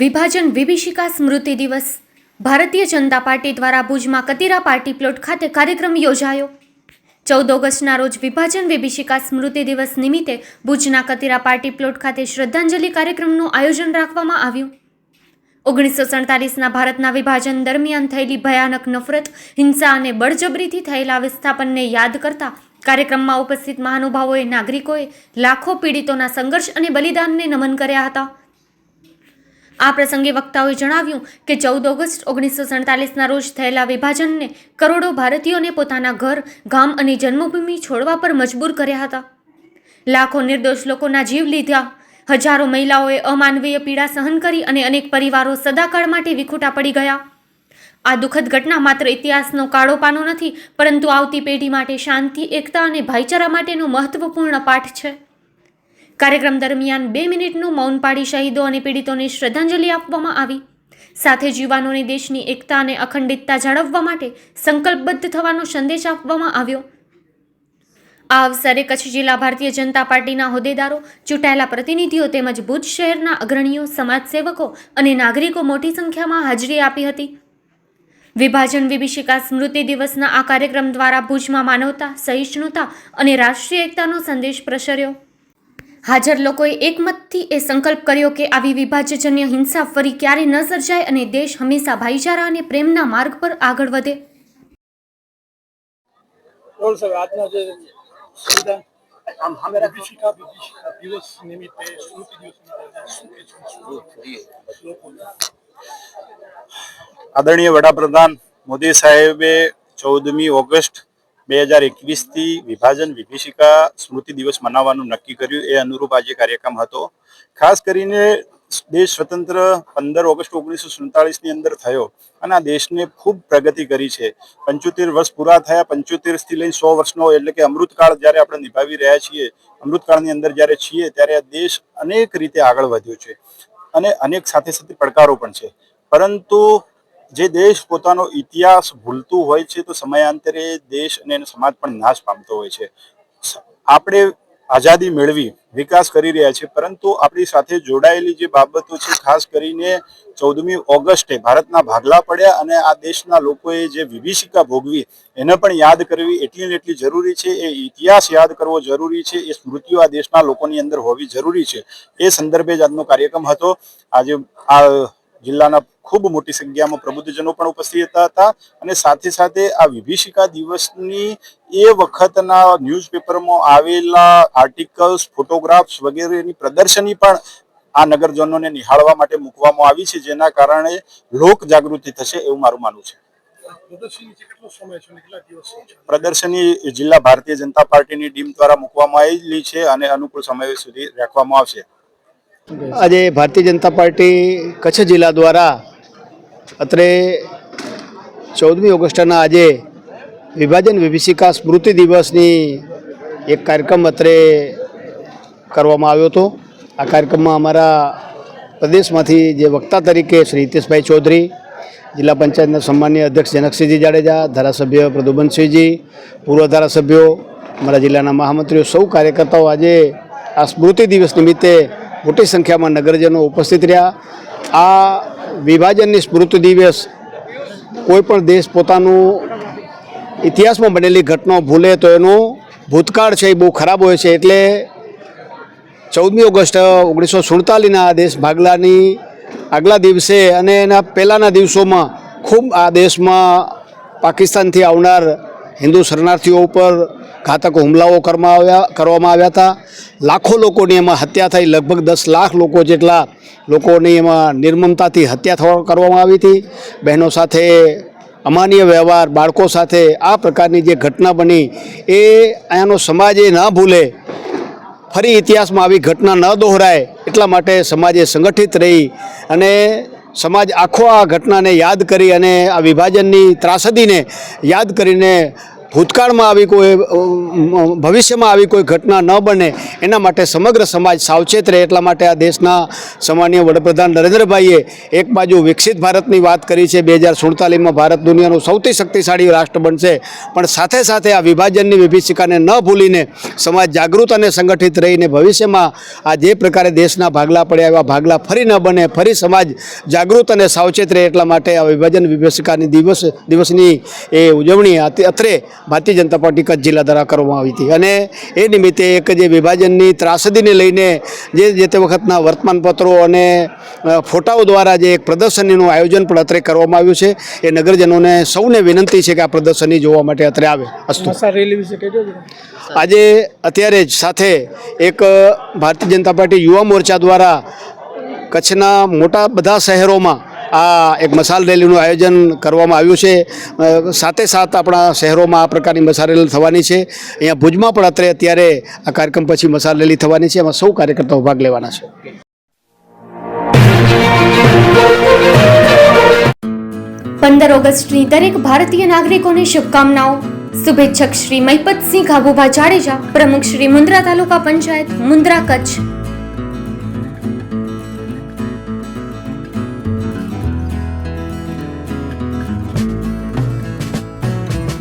વિભાજન વિભીષિકા સ્મૃતિ દિવસ. ભારતીય જનતા પાર્ટી દ્વારા ભુજમાં કતીરા પાર્ટી પ્લોટ ખાતે કાર્યક્રમ યોજાયો. ચૌદ ઓગસ્ટના રોજ વિભાજન વિભીષિકા સ્મૃતિ દિવસ નિમિત્તે ભુજના કતીરા પાર્ટી પ્લોટ ખાતે શ્રદ્ધાંજલિ કાર્યક્રમનું આયોજન રાખવામાં આવ્યું. ઓગણીસો સડતાલીસના ભારતના વિભાજન દરમિયાન થયેલી ભયાનક નફરત, હિંસા અને બળજબરીથી થયેલા વિસ્થાપનને યાદ કરતા કાર્યક્રમમાં ઉપસ્થિત મહાનુભાવોએ નાગરિકોએ લાખો પીડિતોના સંઘર્ષ અને બલિદાનને નમન કર્યા હતા. આ પ્રસંગે વક્તાઓએ જણાવ્યું કે ચૌદ ઓગસ્ટ ઓગણીસો સડતાલીસના રોજ થયેલા વિભાજનને કરોડો ભારતીયોને પોતાના ઘર, ગામ અને જન્મભૂમિ છોડવા પર મજબૂર કર્યા હતા. લાખો નિર્દોષ લોકોના જીવ લીધા. હજારો મહિલાઓએ અમાનવીય પીડા સહન કરી અને અનેક પરિવારો સદાકાળ માટે વિખૂટા પડી ગયા. આ દુઃખદ ઘટના માત્ર ઇતિહાસનો કાળો પાનો નથી, પરંતુ આવતી પેઢી માટે શાંતિ, એકતા અને ભાઈચારા માટેનો મહત્વપૂર્ણ પાઠ છે. કાર્યક્રમ દરમિયાન બે મિનિટનું મૌન પાડી શહીદો અને પીડિતોને શ્રદ્ધાંજલિ આપવામાં આવી. સાથે જ યુવાનોને દેશની એકતા અને અખંડિતતા જાળવવા માટે સંકલ્પબદ્ધ થવાનો સંદેશ આપવામાં આવ્યો. આ અવસરે કચ્છ જિલ્લા ભારતીય જનતા પાર્ટીના હોદ્દેદારો, ચૂંટાયેલા પ્રતિનિધિઓ તેમજ ભુજ શહેરના અગ્રણીઓ, સમાજસેવકો અને નાગરિકો મોટી સંખ્યામાં હાજરી આપી હતી. વિભાજન વિભીષિકા સ્મૃતિ દિવસના આ કાર્યક્રમ દ્વારા ભુજમાં માનવતા, સહિષ્ણુતા અને રાષ્ટ્રીય એકતાનો સંદેશ પ્રસર્યો. હાજર લોકોએ એકમતથી એ સંકલ્પ કર્યો કે આવી વિભાજ્યજન્ય હિંસા ફરી ક્યારે ન સર્જાય અને દેશ હંમેશા ભાઈચારા અને પ્રેમના માર્ગ પર આગળ વધે? આદરણીય વડાપ્રધાન મોદી સાહેબે ચૌદમી ઓગસ્ટ બે હજાર એકવીસથી વિભાજન વિભીષિકા સ્મૃતિ દિવસ મનાવવાનું નક્કી કર્યું. એ અનુરૂપ આજે કાર્યક્રમ હતો. ખાસ કરીને દેશ સ્વતંત્ર પંદર ઓગસ્ટ ઓગણીસો સુડતાલીસની અંદર થયો અને આ દેશને ખૂબ પ્રગતિ કરી છે. પંચોતેર વર્ષ પૂરા થયા. પંચોતેરથી લઈને સો વર્ષનો એટલે કે અમૃતકાળ જ્યારે આપણે નિભાવી રહ્યા છીએ, અમૃતકાળની અંદર જ્યારે છીએ ત્યારે આ દેશ અનેક રીતે આગળ વધ્યો છે અને અનેક સાથે સાથે પડકારો પણ છે. પરંતુ જે દેશ પોતાનો ઇતિહાસ ભૂલતું હોય છે, તો સમયાંતરે દેશ અને એનો સમાજ પણ નાશ પામતો હોય છે. આપણે આઝાદી મેળવી, વિકાસ કરી રહ્યા છે પરંતુ આપણી સાથે જોડાયેલી જે બાબતો છે, ખાસ કરીને ચૌદમી ઓગસ્ટે ભારતના ભાગલા પડ્યા અને આ દેશના લોકોએ જે વિભીષિકા ભોગવી, એને પણ યાદ કરવી એટલી ને એટલી જરૂરી છે. એ ઇતિહાસ યાદ કરવો જરૂરી છે. એ સ્મૃતિઓ આ દેશના લોકોની અંદર હોવી જરૂરી છે. એ સંદર્ભે જ આજનો કાર્યક્રમ હતો. આજે આ જિલ્લાના ખૂબ મોટી સંખ્યામાં પ્રબુદ્ધજનો પણ ઉપસ્થિત હતા અને સાથે સાથે આ વિભીષિકા દિવસની એ વખતના ન્યૂઝપેપરમાં આવેલા આર્ટિકલ્સ ફોટોગ્રાફ્સ વગેરેની પ્રદર્શની પણ આ નગરજનોને નિહાળવા માટે મૂકવામાં આવી છે જેના કારણે લોક જાગૃતિ થશે એવું મારું માનવું છે. પ્રદર્શની જિલ્લા ભારતીય જનતા પાર્ટીની ટીમ દ્વારા મૂકવામાં આવેલી છે અને અનુકૂળ સમય સુધી રાખવામાં આવશે. આજે ભારતીય જનતા પાર્ટી કચ્છ જિલ્લા દ્વારા અત્રે ચૌદમી ઓગસ્ટના આજે વિભાજન વિભીષિકા સ્મૃતિ દિવસની એક કાર્યક્રમ અત્રે કરવામાં આવ્યો હતો. આ કાર્યક્રમમાં અમારા પ્રદેશમાંથી જે વક્તા તરીકે શ્રી હિતેશભાઈ ચૌધરી, જિલ્લા પંચાયતના સન્માનીય અધ્યક્ષ જનકસિંહજી જાડેજા, ધારાસભ્ય પ્રદુબનસિંહજી પૂર્વ ધારાસભ્યો, અમારા જિલ્લાના મહામંત્રીઓ, સૌ કાર્યકર્તાઓ આજે આ સ્મૃતિ દિવસ નિમિત્તે મોટી સંખ્યામાં નગરજનો ઉપસ્થિત રહ્યા. આ વિભાજનની સ્મૃતિ દિવસ કોઈ પણ દેશ પોતાનું ઇતિહાસમાં બનેલી ઘટનાઓ ભૂલે તો એનું ભૂતકાળ છે એ બહુ ખરાબ હોય છે. એટલે ચૌદમી ઓગસ્ટ ઓગણીસો સુડતાલીસના દેશ ભાગલાની આગલા દિવસે અને એના પહેલાંના દિવસોમાં ખૂબ આ દેશમાં પાકિસ્તાનથી આવનાર હિન્દુ શરણાર્થીઓ ઉપર ઘાતક હુમલાઓ કરવામાં આવ્યા કરવામાં આવ્યા હતા. લાખો લોકોની એમાં હત્યા થઈ. લગભગ દસ લાખ લોકો જેટલા લોકોની એમાં નિર્મમતાથી હત્યા થવા કરવામાં આવી હતી. બહેનો સાથે, અમાન્ય વ્યવહાર, બાળકો સાથે આ પ્રકારની જે ઘટના બની એ અહીંયાનો સમાજ એ ના ભૂલે. ફરી ઇતિહાસમાં આવી ઘટના ન દોહરાય એટલા માટે સમાજે સંગઠિત રહી અને સમાજ આખો આ ઘટનાને યાદ કરી અને આ વિભાજનની ત્રાસદીને યાદ કરીને ભૂતકાળમાં આવી કોઈ ભવિષ્યમાં આવી કોઈ ઘટના ન બને, એના માટે સમગ્ર સમાજ સાવચેત રહે. એટલા માટે આ દેશના સામાન્ય વડાપ્રધાન નરેન્દ્રભાઈએ એક બાજુ વિકસિત ભારતની વાત કરી છે. બે હજાર સુડતાલીસમાં ભારત દુનિયાનું સૌથી શક્તિશાળી રાષ્ટ્ર બનશે. પણ સાથે સાથે આ વિભાજનની વિભીષિકાને ન ભૂલીને સમાજ જાગૃત અને સંગઠિત રહીને ભવિષ્યમાં આ જે પ્રકારે દેશના ભાગલા પડ્યા એવા ભાગલા ફરી ન બને, ફરી સમાજ જાગૃત અને સાવચેત રહે. એટલા માટે આ વિભાજન વિભીષિકાની દિવસ, દિવસની એ ઉજવણી અત્રે ભારતીય જનતા પાર્ટી કચ્છ જિલ્લા દ્વારા કરવામાં આવી હતી. અને એ નિમિત્તે એક જે વિભાજનની ત્રાસદીને લઈને જે જે તે વખતના વર્તમાનપત્રો અને ફોટાઓ દ્વારા જે એક પ્રદર્શનીનું આયોજન પણ અત્રે કરવામાં આવ્યું છે. એ નગરજનોને સૌને વિનંતી છે કે આ પ્રદર્શની જોવા માટે અત્રે આવે. અસ્તુ. આજે અત્યારે જ સાથે એક ભારતીય જનતા પાર્ટી યુવા મોરચા દ્વારા કચ્છના મોટા બધા શહેરોમાં આ એક મસાલ રેલીનું આયોજન કરવામાં આવ્યું છે. સાથે સાથ આપણા શહેરોમાં આ પ્રકારની મસાલ રેલી થવાની છે. અહીંયા ભુજમાં પણ અત્યારે અત્યારે આ કાર્યક્રમ પછી મસાલ રેલી થવાની છે. એમાં સૌ કાર્યકર્તાઓ ભાગ લેવાના છે. પંદર ઓગસ્ટની દરેક ભારતીય નાગરિકોને શુભકામનાઓ. શુભેચ્છક શ્રી મહિપતસિંહ ખાબુભા જાડેજા, પ્રમુખ શ્રી મુન્દ્રા તાલુકા panchayat, Mundra Kutch.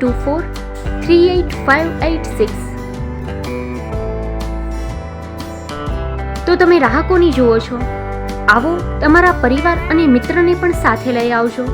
two four three eight five eight six તો તમે રાહકોની જુઓ છો આવો તમારા પરિવાર અને મિત્રને પણ સાથે લઈ આવજો